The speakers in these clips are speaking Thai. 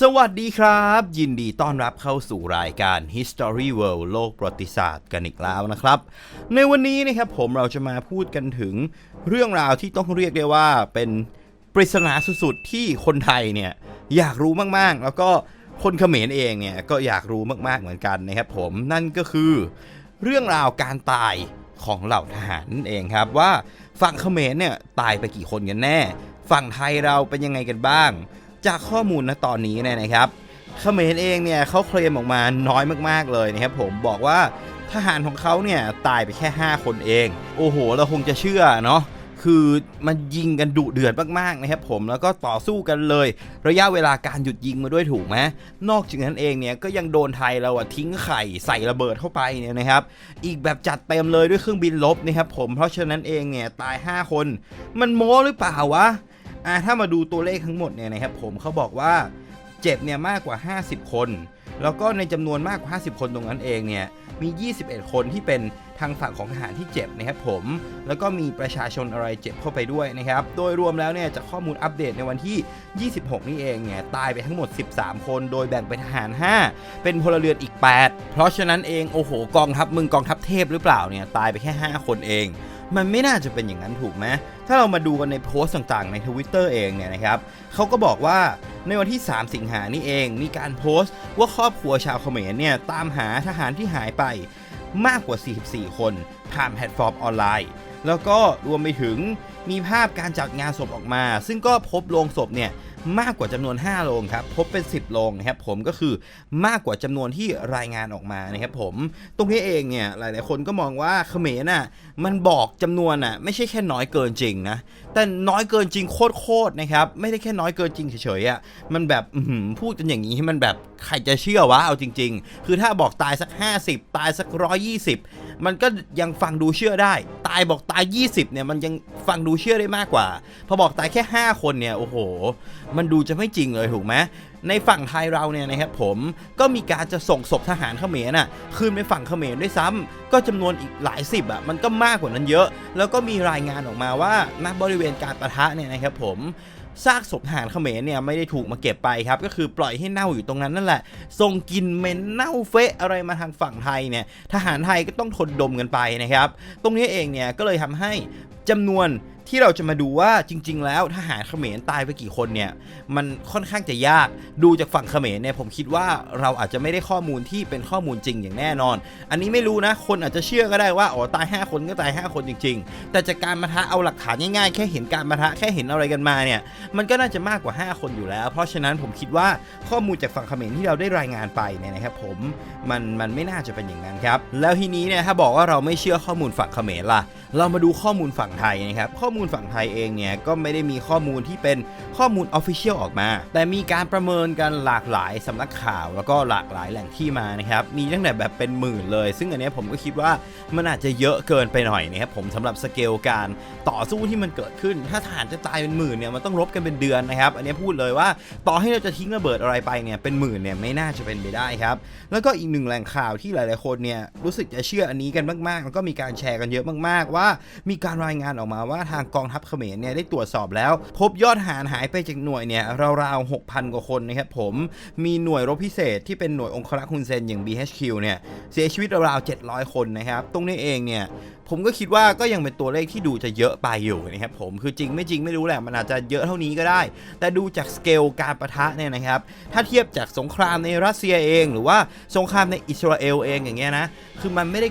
สวัสดีครับ ยินดีต้อนรับเข้าสู่รายการ History World โลกประวัติศาสตร์กันอีกแล้วนะครับ ในวันนี้นะครับผมเราจะมาพูดกันถึงเรื่องราวที่ต้องเรียกได้ว่าเป็นปริศนาสุดๆที่คนไทยเนี่ยอยากรู้มากๆ แล้วก็คนเขมรเองเนี่ยก็อยากรู้มากๆเหมือนกันนะครับผมนั่นก็คือ เรื่องราวการตายของเหล่าทหารนั่นเองครับว่าฝั่งเขมรเนี่ยตายไปกี่คนกันแน่ ฝั่งไทยเราเป็นยังไงกันบ้าง จากข้อมูลณตอนนี้เนี่ยนะครับเขมรเองเนี่ยเขาเคลมออกมาน้อยมากๆเลยนะครับผมบอกว่าทหารของเขาเนี่ยตายไปแค่ 5 คนเอง โอ้โห เราคงจะเชื่อเนาะคือมันยิงกันดุเดือดมากๆนะครับผมแล้วก็ต่อสู้กันเลย ระยะเวลาการหยุดยิงมาด้วยถูกไหมนอกจากนั้นเองเนี่ยก็ยังโดนไทยเราอะทิ้งไข่ใส่ระเบิดเข้าไปเนี่ยนะครับอีกแบบจัดเต็มเลยด้วยเครื่องบินลบนะครับผมเพราะฉะนั้นเองเนี่ยตาย 5 คน มันโม้หรือเปล่าวะ อ่าถ้ามาดูตัวเลขทั้งหมดเนี่ยนะครับผมเขาบอกว่าเจ็บเนี่ยมากกว่า 50 คน แล้วก็ในจำนวนมากกว่า 50 คนตรงนั้นเองเนี่ยมี 21 คนที่เป็นทางฝั่งของทหารที่เจ็บนะครับผม แล้วก็มีประชาชนอะไรเจ็บเข้าไปด้วยนะครับ โดยรวมแล้วเนี่ยจากข้อมูลอัปเดตในวันที่ 26 นี่เองเนี่ยตายไปทั้งหมด 13 คน โดยแบ่งเป็นทหาร 5 เป็นพลเรือนอีก 8 เพราะฉะนั้นเองโอ้โหกองทัพมึงกองทัพเทพหรือเปล่าเนี่ยตายไปแค่ 5 คนเอง มันไม่น่าจะเป็นอย่างนั้นถูกไหมถ้าเรามาดูกันในโพสต์ต่างๆใน Twitter เองเนี่ยนะครับเขาก็บอกว่าในวันที่ 3 สิงหานี่เอง มีการโพสต์ว่าครอบครัวชาวเขมรเนี่ยตามหาทหารที่หายไปมากกว่า 44 คนผ่านแพลตฟอร์มออนไลน์ แล้วก็รวมไปถึงมีภาพการจัดงานศพออกมา ซึ่งก็พบโลงศพเนี่ยมากกว่าจำนวน 5โลงครับ พบเป็น 10โลงนะครับผมก็คือมากกว่าจำนวนที่รายงานออกมานะครับผม ตรงนี้เองเนี่ยหลายๆ คนก็มองว่าเขมรน่ะมันบอกจำนวนน่ะไม่ใช่แค่น้อยเกินจริงนะ แต่น้อยเกินจริงโคตรๆนะครับ ไม่ได้แค่น้อยเกินจริงเฉยๆอะมันแบบพูดกันอย่างนี้มันแบบใครจะเชื่อวะเอาจริง ๆ คือถ้าบอกตายสัก 50 ตายสัก 120 มันก็ยังฟังดูเชื่อได้ายบอกตาย 20 เนี่ยมันยังฟังดูเชื่อได้มากกว่า พอบอกตายแค่ 5 คนเนี่ยโอ้โห มันดูจะไม่จริงเลยถูกไหมในฝั่งไทยเราเนี่ยนะครับผมก็มีการจะส่งศพทหารเขมรน่ะคืนไปฝั่งเขมรด้วยซ้ำก็จำนวนอีกหลายสิบอะมันก็มากกว่านั้นเยอะ แล้วก็มีรายงานออกมาว่าณบริเวณการประทะเนี่ยนะครับผม ซากศพทหารเขมรเนี่ยไม่ได้ถูกมาเก็บไปครับ ก็คือปล่อยให้เน่าอยู่ตรงนั้นนั่นแหละส่งกลิ่นเหม็นเน่าเฟะอะไรมาทางฝั่งไทยเนี่ยทหารไทยก็ต้องทนดมกันไปนะครับ ตรงนี้เองเนี่ยก็เลยทำให้จำนวน ที่เราจะมาดูว่าจริง ๆ แล้วทหารเขมรตายไปกี่คนเนี่ย มันค่อนข้างจะยากดูจากฝั่งเขมรเนี่ยผมคิดว่าเราอาจจะไม่ได้ข้อมูลที่เป็นข้อมูลจริงอย่างแน่นอน อันนี้ไม่รู้นะ คนอาจจะเชื่อก็ได้ว่าอ๋อตาย 5 คนก็ตาย 5 คนจริง ๆ แต่จากการมาทะเอาหลักฐานง่ายๆ แค่เห็นการมาทะแค่เห็นอะไรกันมาเนี่ยมันก็น่าจะมากกว่า 5 คนอยู่แล้ว เพราะฉะนั้นผมคิดว่าข้อมูลจากฝั่งเขมรที่เราได้รายงานไปเนี่ยนะครับผมมันมันไม่น่าจะเป็นอย่างนั้นครับแล้วทีนี้เนี่ยถ้าบอกว่าเราไม่เชื่อข้อมูลฝั่งเขมรล่ะ เรามาดูข้อมูลฝั่งไทยนะครับข้อมูลฝั่งไทยเองเนี่ยก็ไม่ได้มีข้อมูลที่เป็นข้อมูลออฟฟิเชียลออกมา แต่มีการประเมินกันหลากหลายสำนักข่าวแล้วก็หลากหลายแหล่งที่มานะครับมีตั้งแต่แบบเป็นหมื่นเลย ซึ่งอันนี้ผมก็คิดว่ามันอาจจะเยอะเกินไปหน่อยนะครับผมสำหรับสเกลการต่อสู้ที่มันเกิดขึ้น ถ้าทหารจะตายเป็นหมื่นเนี่ยมันต้องรบกันเป็นเดือนนะครับ อันนี้พูดเลยว่าต่อให้เราจะทิ้งระเบิดอะไรไปเนี่ยเป็นหมื่นเนี่ยไม่น่าจะเป็นไปได้ครับแล้วก็อีกหนึ่งแหล่งข่าวที่หลาย ๆ คนเนี่ยรู้สึกจะเชื่ออันนี้กันมาก ๆ แล้วก็มีการแชร์กันเยอะมาก ๆ ว่า มีการรายงานออกมาว่าทางกองทัพเขมรเนี่ยได้ตรวจสอบแล้ว พบยอดทหารหายไปจากหน่วยเนี่ยราวๆ6,000 กว่าคนนะครับผมมีหน่วยรบพิเศษที่เป็นหน่วยองครักษ์ฮุนเซนอย่าง BHQ เนี่ยเสียชีวิตราวๆ700 คนนะครับตรงนี้เองเนี่ยผมก็คิดว่าก็ยังเป็นตัวเลขที่ดูจะเยอะไปอยู่นะครับผมคือจริงไม่จริงไม่รู้แหละมันอาจจะเยอะเท่านี้ก็ได้ แต่ดูจากสเกลการประทะเนี่ยนะครับถ้าเทียบจากสงครามในรัสเซียเอง หรือว่าสงครามในอิสราเอลเองอย่างเงี้ยนะคือมันไม่ได้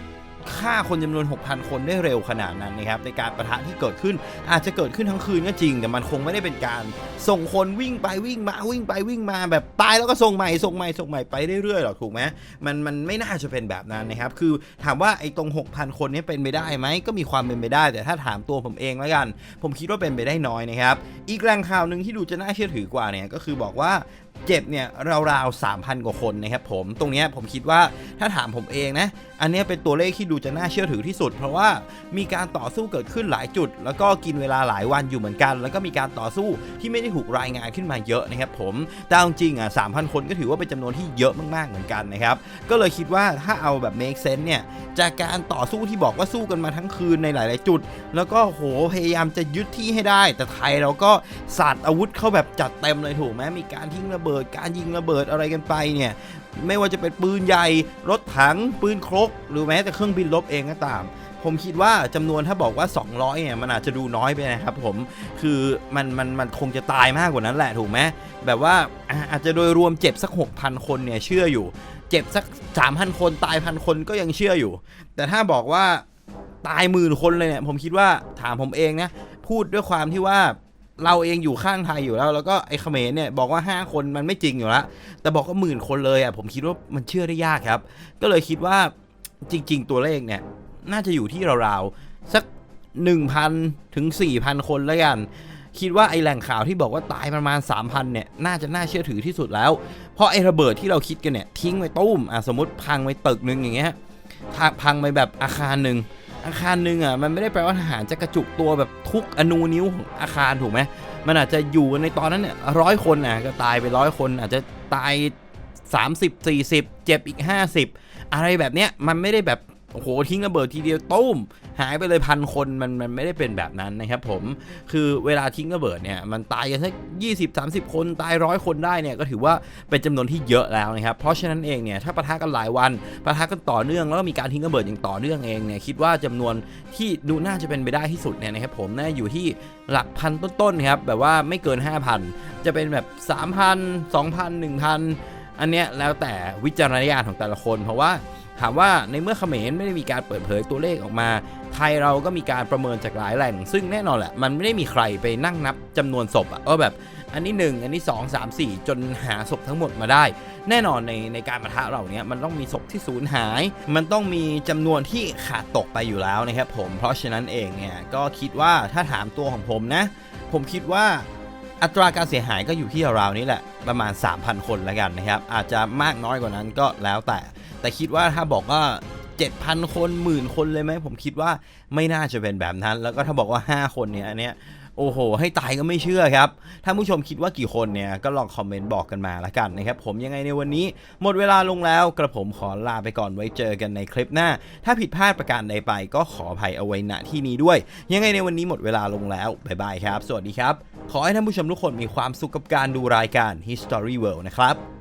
ฆ่าคนจำนวน 6,000 คนได้เร็วขนาดนั้นนะครับในการประทะที่เกิดขึ้นอาจจะเกิดขึ้นทั้งคืนก็จริง แต่มันคงไม่ได้เป็นการส่งคนวิ่งไปวิ่งมาวิ่งไปวิ่งมาแบบตายแล้วก็ส่งใหม่ส่งใหม่ส่งใหม่ไปเรื่อยๆหรอกถูกไหมมันมันไม่น่าจะเป็นแบบนั้นนะครับคือถามว่าไอ้ตรง 6,000 คนนี้เป็นไปได้ไหมก็มีความเป็นไปได้ แต่ถ้าถามตัวผมเองแล้วกัน ผมคิดว่าเป็นไปได้น้อยนะครับอีกแหล่งข่าวหนึ่งที่ดูจะน่าเชื่อถือกว่าเนี่ยก็คือบอกว่า เจ็บเนี่ยราวๆ 3,000 กว่าคนนะครับผม ตรงนี้ผมคิดว่าถ้าถามผมเองนะ อันนี้เป็นตัวเลขที่ดูจะน่าเชื่อถือที่สุด เพราะว่ามีการต่อสู้เกิดขึ้นหลายจุด แล้วก็กินเวลาหลายวันอยู่เหมือนกัน แล้วก็มีการต่อสู้ที่ไม่ได้ถูกรายงานขึ้นมาเยอะนะครับผม แต่เอาจริงอะ 3,000 คนก็ถือว่าเป็นจำนวนที่เยอะมากๆ เหมือนกันนะครับ ก็เลยคิดว่าถ้าเอาแบบ make sense เนี่ย จากการต่อสู้ที่บอกว่าสู้กันมาทั้งคืนในหลาย ๆ จุด แล้วก็โหพยายามจะยึดที่ให้ได้ แต่ไทยเราก็สาดอาวุธเข้าแบบจัดเต็มเลยถูกไหมมีการทิ้งระเบิดบิด การยิงระเบิดอะไรกันไปเนี่ยไม่ว่าจะเป็นปืนใหญ่รถถังปืนครก หรือแม้แต่เครื่องบินรบเองก็ตาม ผมคิดว่าจำนวนถ้าบอกว่า 200เนี่ยมันอาจจะดูน้อยไปนะครับผมคือมันมันมันคงจะตายมากกว่านั้นแหละถูกไหมแบบว่าอะอาจจะโดยรวมเจ็บสัก 6,000 คนเนี่ยเชื่ออยู่ เจ็บสัก 3,000 คนตายพันคนก็ยังเชื่ออยู่ แต่ถ้าบอกว่าตายหมื่นคนเลยเนี่ยผมคิดว่าถามผมเองนะพูดด้วยความที่ว่า เราเองอยู่ข้างไทยอยู่แล้ว แล้วก็ไอ้เขมรเนี่ยบอกว่า 5 คนมันไม่จริงอยู่แล้วแต่บอกว่าหมื่นคนเลยอะผมคิดว่ามันเชื่อได้ยากครับ ก็เลยคิดว่าจริง ๆ ตัวเลขเนี่ย น่าจะอยู่ที่ราวๆสัก 1,000 ถึง 4,000 คนแล้วกัน คิดว่าไอ้แหล่งข่าวที่บอกว่าตายประมาณ 3,000 เนี่ย น่าจะน่าเชื่อถือที่สุดแล้ว เพราะไอ้ระเบิดที่เราคิดกันเนี่ยทิ้งไว้ตุ้มอะสมมติพังไว้ตึกหนึ่งอย่างเงี้ยพังไปแบบอาคารหนึ่ง อาคารหนึ่งอะมันไม่ได้แปลว่าทหารจะกระจุกตัวแบบทุกอนูนิ้วของอาคารถูกไหมมันอาจจะอยู่ในตอนนั้นเนี่ยร้อยคนอะก็ตายไปร้อยคน อาจจะตาย 30 40 เจ็บอีก 50 อะไรแบบเนี้ยมันไม่ได้แบบ โอ้โหทิ้งระเบิดทีเดียวตุ้ม หายไปเลยพันคนมันมันไม่ได้เป็นแบบนั้นนะครับผมคือเวลาทิ้งระเบิดเนี่ยมันตายกันสัก20 30คนตายร้อยคนได้เนี่ยก็ถือว่าเป็นจำนวนที่เยอะแล้วนะครับเพราะฉะนั้นเองเนี่ยถ้าปะทะกันหลายวันปะทะกันต่อเนื่องแล้วก็มีการทิ้งระเบิดอย่างต่อเนื่องเองเนี่ยคิดว่าจำนวนที่ดูน่าจะเป็นไปได้ที่สุดเนี่ยนะครับผมน่าอยู่ที่หลักพันต้นๆครับแบบว่าไม่เกิน 5,000 จะเป็นแบบ 3,000 2,000 1,000 อันเนี้ยแล้วแต่วิจารณญาณของแต่ละคนเพราะว่า ถามว่าในเมื่อเขมรไม่ได้มีการเปิดเผยตัวเลขออกมา ไทยเราก็มีการประเมินจากหลายแหล่ง ซึ่งแน่นอนแหละ มันไม่ได้มีใครไปนั่งนับจำนวนศพอะว่าแบบอันนี้ 1 อันนี้ 2 3 4 จนหาศพทั้งหมดมาได้ แน่นอนในในการปะทะเราเนี้ยมันต้องมีศพที่สูญหาย มันต้องมีจำนวนที่ขาดตกไปอยู่แล้วนะครับผมเพราะฉะนั้นเองเนี่ยก็คิดว่าถ้าถามตัวของผมนะ ผมคิดว่า อัตราการเสียหายก็อยู่ที่ราวนี้แหละประมาณ 3,000 คนแล้วกันนะครับ อาจจะมากน้อยกว่านั้นก็แล้วแต่ แต่คิดว่าถ้าบอกว่า 7,000 คนหมื่นคนเลยไหมผมคิดว่าไม่น่าจะเป็นแบบนั้น แล้วก็ถ้าบอกว่า 5 คนเนี่ยอันเนี้ย โอ้โห ให้ตายก็ไม่เชื่อครับ ถ้าผู้ชมคิดว่ากี่คนเนี่ยก็ลองคอมเมนต์บอกกันมาละกันนะครับ ผมยังไงในวันนี้ หมดเวลาลงแล้วกระผมขอลาไปก่อนไว้เจอกันในคลิปหน้า ถ้าผิดพลาดประการใดไปก็ขออภัยเอาไว้ณที่นี้ด้วย ยังไงในวันนี้หมดเวลาลงแล้วบ๊ายบายครับ สวัสดีครับ ขอให้ท่านผู้ชมทุกคนมีความสุขกับการดูรายการ History World นะครับ